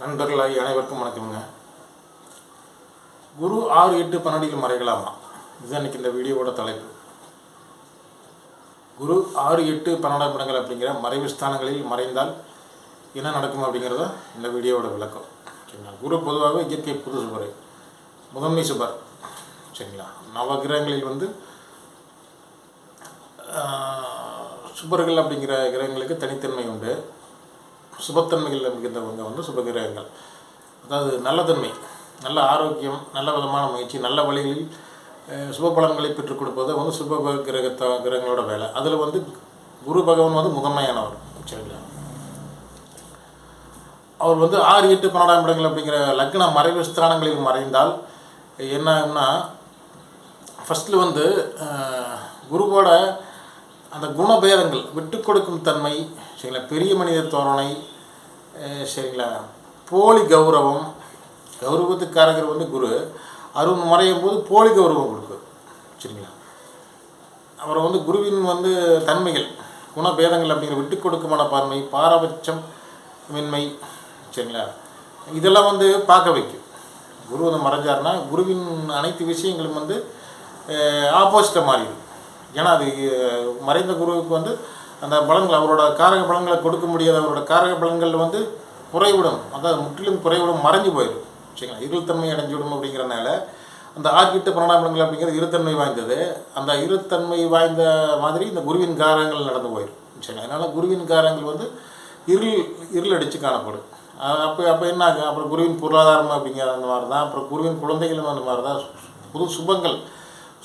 நண்பர்களாகி அனைவருக்கும் வணக்கமுங்க. குரு ஆறு எட்டு பன்னெண்டில் மறைகளாமா இதுதான் இன்னைக்கு இந்த வீடியோவோட தலைப்பு. குரு ஆறு எட்டு பன்னெண்டாம் இடங்கள் அப்படிங்கிற மறைவு ஸ்தானங்களில் மறைந்தால் என்ன நடக்கும் அப்படிங்கிறத இந்த வீடியோவோட விளக்கம். சரிங்களா? குரு பொதுவாகவே இயற்கை புது சுபர். முதன்மை சுபர். சரிங்களா? நவகிரகங்களில் வந்து சுபர்கள் அப்படிங்கிற கிரகங்களுக்கு தனித்தன்மை உண்டு. சுபத்தன்மைகள் மிகுந்தவங்க வந்து சுபகிரகங்கள். அதாவது நல்லதன்மை நல்ல ஆரோக்கியம் நல்ல விதமான முயற்சி நல்ல வழிகளில் சுப பலன்களை பெற்றுக் கொடுப்பது வந்து சுப கிரகத்த கிரகங்களோட வேலை. அதில் வந்து குரு பகவான் வந்து முதன்மையானவர் சரிங்களா? அவர் வந்து ஆறு எட்டு பன்னெண்டாம் இடங்கள் அப்படிங்கிற லக்ன மறைவு ஸ்தானங்களில் மறைந்தால் என்ன ஆகும்னா ஃபஸ்ட்டில் வந்து குருவோட அந்த குணபேதங்கள் விட்டு கொடுக்கும் தன்மை சரிங்களா? பெரிய மனித தோரணை சரிங்களா? போலி கௌரவம் கௌரவத்துக்காரகர் வந்து குரு அருண் மறையும் போது போலி கௌரவம் கொடுக்கும் சரிங்களா? அப்புறம் வந்து குருவின் வந்து தன்மைகள் குணபேதங்கள் அப்படிங்கிற விட்டு கொடுக்குமான பார்மை பாரபட்சம் மின்மை சரிங்களா? இதெல்லாம் வந்து பார்க்க வைக்கும். குரு வந்து மறைஞ்சாருன்னா குருவின் அனைத்து விஷயங்களும் வந்து ஆப்போசிட்டாக மாறிடும். ஏன்னா அது மறைந்த குருவுக்கு வந்து அந்த பலன்கள் அவரோட காரக பலன்களை கொடுக்க முடியாத. அவரோட காரக பலன்கள் வந்து குறைவிடும். அதாவது முற்றிலும் குறைவிடும் மறைஞ்சு போயிடும். சரிங்களா? இருள்தன்மை அடைஞ்சுவிடும் அப்படிங்கிறனால அந்த ஆர்கிட்ட பன்னெண்டாம் அப்படிங்கிறது இருத்தன்மை வாய்ந்தது. அந்த இருத்தன்மை வாய்ந்த மாதிரி இந்த குருவின் காரங்கள் நடந்து போயிடும். சரிங்களா? அதனால் குருவின் காரங்கள் வந்து இருள் இருள் அடித்து காணப்படும். அப்போ அப்போ என்ன ஆகும்? அப்புறம் குருவின் பொருளாதாரம் அப்படிங்கிற அந்த மாதிரி தான் அப்புறம் குருவின் குழந்தைகளும் அந்த மாதிரி தான் புது சுபங்கள்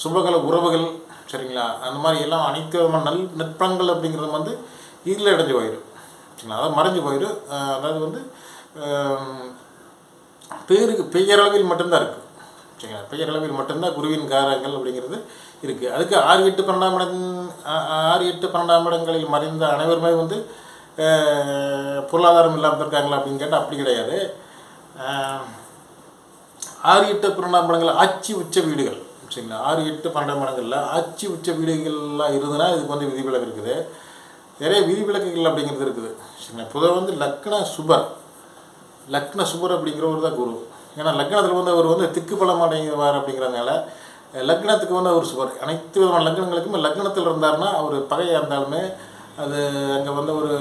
சுபகல உறவுகள் சரிங்களா? அந்த மாதிரி எல்லாம் அனைத்து விதமான நல் நட்பங்கள் அப்படிங்கிறது வந்து இதில் அடைஞ்சு போயிடும் சரிங்களா? அதாவது மறைஞ்சு போயிடும் அதாவது வந்து பேருக்கு பெயரளவில் மட்டும்தான் இருக்குது சரிங்களா? பெயரளவில் மட்டும்தான் குருவின் காரங்கள் அப்படிங்கிறது இருக்குது அதுக்கு ஆறு எட்டு பன்னெண்டாம் இடம் ஆ- ஆறு எட்டு பன்னெண்டாம் இடங்களில் மறைந்த அனைவருமே வந்து பொருளாதாரம் இல்லாமல் இருக்காங்களா அப்படின்னு கேட்டால் அப்படி கிடையாது. ஆறு எட்டு பன்னெண்டாம் இடங்கள் ஆட்சி உச்ச வீடுகள். சரிங்களா? ஆறு எட்டு பன்னெண்டாம் இடங்களில் ஆட்சி உச்ச வீடுகள்லாம் இருந்ததுன்னா இதுக்கு வந்து விதிவிலக்கு இருக்குது. நிறைய விதிவிலக்குகள் அப்படிங்கிறது இருக்குது. சரிங்களா? பொதுவாக வந்து லக்ன சுபர். லக்ன சுபர் அப்படிங்கிறவர் தான் குரு. ஏன்னா லக்னத்தில் வந்து அவர் வந்து திக்கு பலம் அடைவார் அப்படிங்கிறதுனால லக்னத்துக்கு வந்து அவர் சுபர். அனைத்து விதமான லக்னங்களுக்குமே லக்னத்தில் இருந்தாருன்னா அவர் பகையாக இருந்தாலுமே அது அங்கே வந்து ஒரு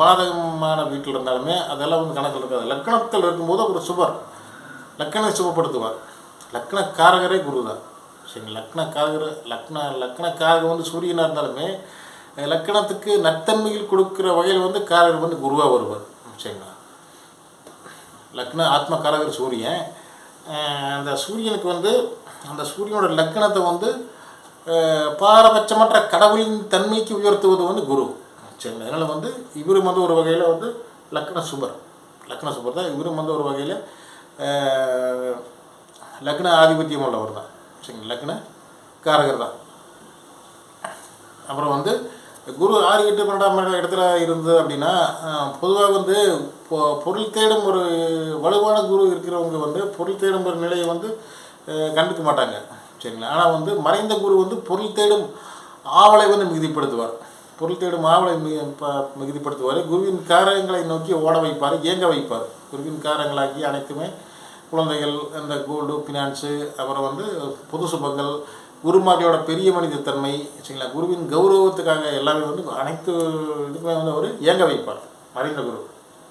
பாதகமான வீட்டில் இருந்தாலுமே அதெல்லாம் வந்து கணக்கில் இருக்காது. லக்னத்தில் இருக்கும்போது அவர் சுபர். லக்கணை சுபப்படுத்துவார். லக்ன காரகரே குரு தான் சரிங்க லக்னக்காரகர் லக்ன லக்ன காரகர் வந்து சூரியனாக இருந்தாலுமே லக்னத்துக்கு லக்கணத்துக்கு நத்தன்மையில் கொடுக்குற வகையில் வந்து காரகர் வந்து குருவாக வருவார். சரிங்களா? லக்ன ஆத்ம காரகர் சூரியன் அந்த சூரியனுக்கு வந்து அந்த சூரியனோட லக்கணத்தை வந்து பாரபட்சமற்ற கடவுளின் தன்மைக்கு உயர்த்துவது வந்து குரு. சரிங்களா? அதனால் வந்து இவரும் வந்து ஒரு வகையில் வந்து லக்ன சுபர். லக்ன சுபர் தான். இவரும் வந்து ஒரு வகையில் லக்ன ஆதிபத்தியம் உள்ளவர் தான். சரிங்களா? லக்ன காரகர் தான். அப்புறம் வந்து குரு ஆறு எட்டு பன்னெண்டாம் இடத்துல இருந்தது அப்படின்னா பொதுவாக வந்து பொ- பொருள் தேடும் ஒரு வலுவான குரு இருக்கிறவங்க வந்து பொருள் தேடும் ஒரு நிலையை வந்து கண்டுக்க மாட்டாங்க. சரிங்களா? ஆனால் வந்து மறைந்த குரு வந்து பொருள் தேடும் ஆவலை வந்து மிகுதிப்படுத்துவார். பொருள் தேடும் ஆவலை மி ப- மிகுதிப்படுத்துவார். குருவின் காரங்களை நோக்கி ஓட வைப்பார் இயங்க வைப்பார். குருவின் காரங்களாக்கி அனைத்துமே குழந்தைகள் இந்த கோல்டு ஃபினான்ஸு அப்புறம் வந்து பொது சுபங்கள் குருமார்களோட பெரிய மனிதத்தன்மை சரிங்களா? குருவின் கௌரவத்துக்காக எல்லாமே வந்து அனைத்து இதுக்குமே வந்து அவர் இயங்க வைப்பார் மறைந்த குரு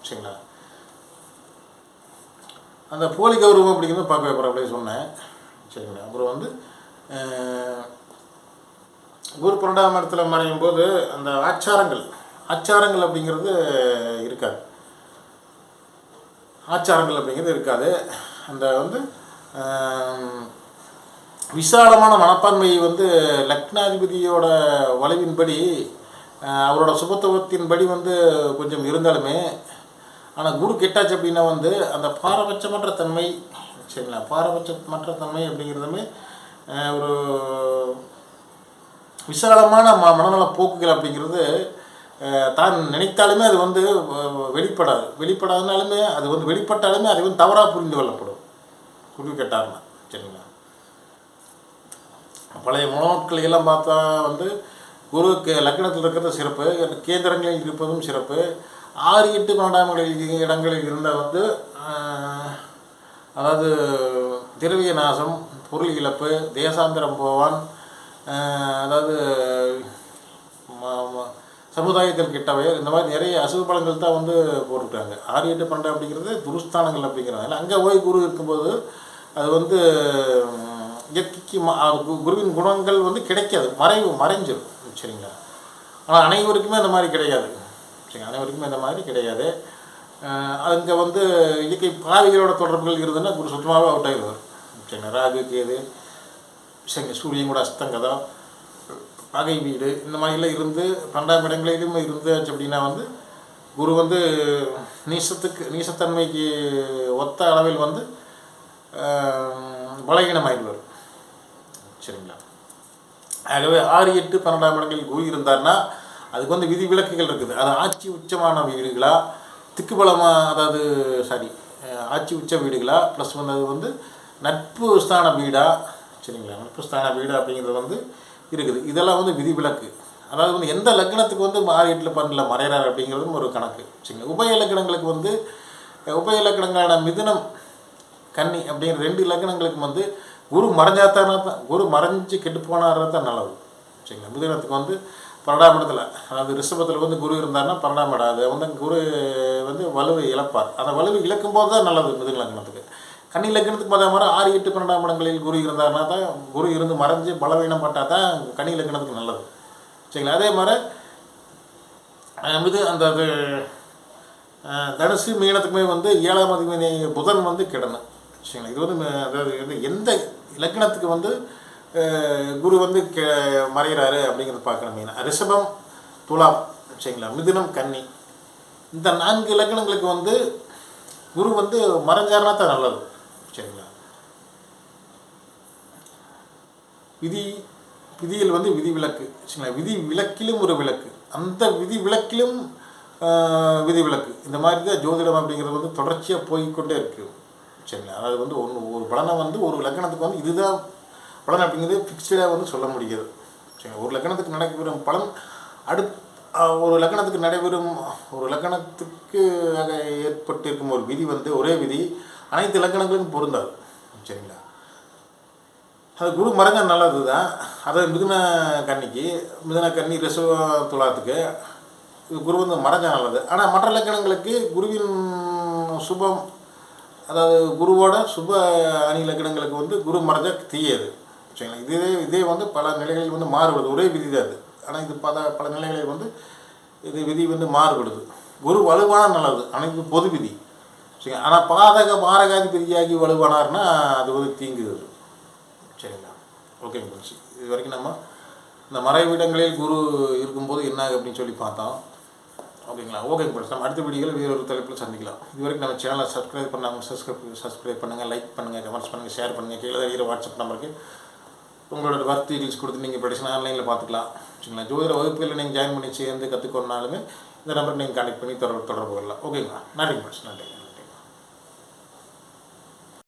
சரிங்களா? அந்த போலி கௌரவம் அப்படிங்கிறது பார்க்க வைப்பார் அப்படியே சொன்னேன் சரிங்களா? அப்புறம் வந்து குரு பன்னெண்டாம் இடத்துல மறையும் போது அந்த ஆச்சாரங்கள் ஆச்சாரங்கள் அப்படிங்கிறது இருக்காது. ஆச்சாரங்கள் அப்படிங்கிறது இருக்காது. அந்த வந்து விசாலமான மனப்பான்மை வந்து லக்னாதிபதியோட வளைவின்படி ஆஹ், அவரோட சுபத்துவத்தின்படி வந்து கொஞ்சம் இருந்தாலுமே ஆனால் குரு கெட்டாச்சு அப்படின்னா வந்து அந்த பாரபட்சமற்ற தன்மை சரிங்களா? பாரபட்சமற்ற தன்மை அப்படிங்கிறதுமே ஒரு விசாலமான ம மனநல போக்குகள் அப்படிங்கிறது தான் நினைத்தாலுமே அது வந்து வெளிப்படாது. வெளிப்படாதனாலுமே அது வந்து வெளிப்பட்டாலுமே அது வந்து தவறாக புரிந்து கொள்ளப்படும். குரு கேட்டார்னா சரிங்களா? பழைய முனோட்களை எல்லாம் பார்த்தா வந்து குரு லக்னத்தில் இருக்கிறது சிறப்பு கேந்திரங்களில் இருப்பதும் சிறப்பு. ஆறு எட்டு பன்னெண்டாம் இடங்களில் இருந்த வந்து அதாவது திரவிய நாசம் பொருள் இழப்பு தேசாந்திரம் போவான் அதாவது சமுதாயத்தில் கிட்டவையர் இந்த மாதிரி நிறைய அசுப பலங்கள் தான் வந்து போட்டுருக்காங்க ஆறு எட்டு பன்னெண்டு அப்படிங்கிறது துருஸ்தானங்கள் அப்படிங்கிறாங்க அங்கே போய் குரு இருக்கும்போது அது வந்து இயற்கைக்கு குருவின் குணங்கள் வந்து கிடைக்காது. மறைவு மறைஞ்சிடும் சரிங்களா? ஆனால் அனைவருக்குமே அந்த மாதிரி கிடையாது. சரிங்க அனைவருக்குமே இந்த மாதிரி கிடையாது. அங்கே வந்து இயற்கை பாவிகளோட தொடர்புகள் இருந்ததுன்னா குரு சுத்தமாகவே அவுட் ஆகிடுவார் சரிங்களா? ராகு கேது சரிங்க சூரியன் கூட அஸ்தங்கதம் பகை வீடு இந்த மாதிரிலாம் இருந்து பன்னெண்டாம் இடங்களிலும் இருந்தாச்சு அப்படின்னா வந்து குரு வந்து நீசத்துக்கு நீசத்தன்மைக்கு ஒத்த அளவில் வந்து பலகீனமாயிடுவார். சரிங்களா? ஆகவே ஆறு எட்டு பன்னெண்டாம் இடங்களில் குரு இருந்தார்னா அதுக்கு வந்து விதி விலக்குகள் இருக்குது. அது ஆட்சி உச்சமான வீடுகளா? திக்குபலமா அதாவது சாரி ஆட்சி உச்ச வீடுகளா? ப்ளஸ் வந்து அது வந்து நட்பு ஸ்தான வீடா? சரிங்களா? நட்பு ஸ்தான வீடு அப்படிங்கிறது வந்து இருக்குது. இதெல்லாம் வந்து விதி விலக்கு அதாவது வந்து எந்த லக்னத்துக்கு வந்து ஆறு எட்டில் பன்னெண்டில் மறைகிறார் அப்படிங்கிறதும் ஒரு கணக்கு. சரிங்களா? உபய இலக்கணங்களுக்கு வந்து உபய இலக்கணங்களான மிதுனம் கன்னி அப்படிங்கிற ரெண்டு லக்னங்களுக்கு வந்து குரு மறைஞ்சாத்தானா தான் குரு மறைஞ்சு கெட்டு போனாரு தான் நல்லது. சரிங்களா? மிதுனத்துக்கு வந்து பன்னெண்டாம் இடத்துல அதாவது ரிஷபத்தில் வந்து குரு இருந்தாருன்னா பன்னெண்டாம் இடம். அது வந்து குரு வந்து வலுவை இழப்பார். அந்த வலுவை இழக்கும் போது தான் நல்லது மிதுன லக்னத்துக்கு. கன்னி லக்னத்துக்கு மத மாதிரி ஆறு எட்டு பன்னெண்டாம் இடங்களில் குரு இருந்தாருன்னா தான் குரு இருந்து மறைஞ்சு பலவீனம் பட்டால் தான் கன்னி லக்னத்துக்கு நல்லது. சரிங்களா? அதே மாதிரி மிது அந்த அது தனுசு மீனத்துக்குமே வந்து ஏழாம் அதிபதி புதன் வந்து கிடணும். சரிங்களா இது வந்து அதாவது வந்து எந்த இலக்கணத்துக்கு வந்து அஹ், குரு வந்து கெ மறைகிறாரு அப்படிங்கிறது பார்க்கணும் மெயினாக ரிஷபம் துலாம் சரிங்களா? மிதுனம் கன்னி. இந்த நான்கு இலக்கணங்களுக்கு வந்து குரு வந்து மறைஞ்சாருன்னா தான் நல்லது சரிங்களா? விதி விதியில் வந்து விதி விலக்கு சரிங்களா? விதி விலக்கிலும் ஒரு விளக்கு. அந்த விதி விலக்கிலும் ஆஹ், விதி விலக்கு இந்த மாதிரி தான் ஜோதிடம் அப்படிங்கிறது வந்து தொடர்ச்சியாக போய்க்கொண்டே இருக்குது சரிங்களா அதாவது வந்து ஒன்று ஒரு பலனை வந்து ஒரு லக்கணத்துக்கு வந்து இதுதான் பலன் அப்படிங்கிறது ஃபிக்ஸ்டாக வந்து சொல்ல முடியாது. சரிங்களா? ஒரு லக்கணத்துக்கு நடைபெறும் பலன் அடுத் ஒரு லக்கணத்துக்கு நடைபெறும் ஒரு லக்கணத்துக்கு ஏற்பட்டிருக்கும் ஒரு விதி வந்து ஒரே விதி அனைத்து லக்கணங்களுக்கும் பொருந்தாது. சரிங்களா? அது குரு மறைஞ்சா நல்லது தான் அது மிதுன கன்னிக்கு மிதுன கன்னி ரிசவ துலாத்துக்கு இது குரு வந்து மறைஞ்சா நல்லது. ஆனால் மற்ற லக்கணங்களுக்கு குருவின் சுபம் அதாவது குருவோட சுப அணி லக்னங்களுக்கு வந்து குரு மறைஞ்சா தீயது. சரிங்களா? இதே இதே வந்து பல நிலைகளில் வந்து மாறுபடுது. ஒரே விதி தான் அது. ஆனால் இது பல பல நிலைகளில் வந்து இது விதி வந்து மாறுபடுது. குரு வலுவான நல்லது? ஆனால் பொது விதி. சரிங்களா? ஆனால் பாதக பாரகாதிபதியாகி வலுவானார்னா அது வந்து தீங்குது சரிங்களா? ஓகேங்க இது வரைக்கும் நம்ம இந்த மறைவிடங்களில் குரு இருக்கும்போது என்ன அப்படின்னு சொல்லி பார்த்தோம். ஓகேங்களா? ஓகேங்க ஃப்ரெண்ட்ஸ் நம்ம அடுத்த வீடியோவில் வேறு ஒரு தலைப்பில் சந்திக்கலாம். இது வரைக்கும் நம்ம சேனலை சப்ஸ்கிரைப் பண்ணாங்க சப்ஸ்கிரைப் சப்ஸ்கிரைப் பண்ணுங்கள் லைக் பண்ணுங்கள் கமெண்ட்ஸ் பண்ணுங்கள் ஷேர் பண்ணுங்கள் கீழே தெரிகிற வாட்ஸ்அப் நம்பருக்கு உங்களோட ஒர்க் டீட்டெயில்ஸ் கொடுத்து நீங்கள் படிச்சுனா ஆன்லைனில் பார்த்துக்கலாம். சரிங்களா? ஜோதிட வகுப்பில் நீங்கள் ஜாயின் பண்ணி சேர்ந்து கற்றுக்கொண்டாலுமே இந்த நம்பருக்கு நீங்கள் கனெக்ட் பண்ணி தொடர்பு தொடர்பு கொள்ளலாம். ஓகேங்களா? நன்றி ஃப்ரெண்ட்ஸ் நன்றி.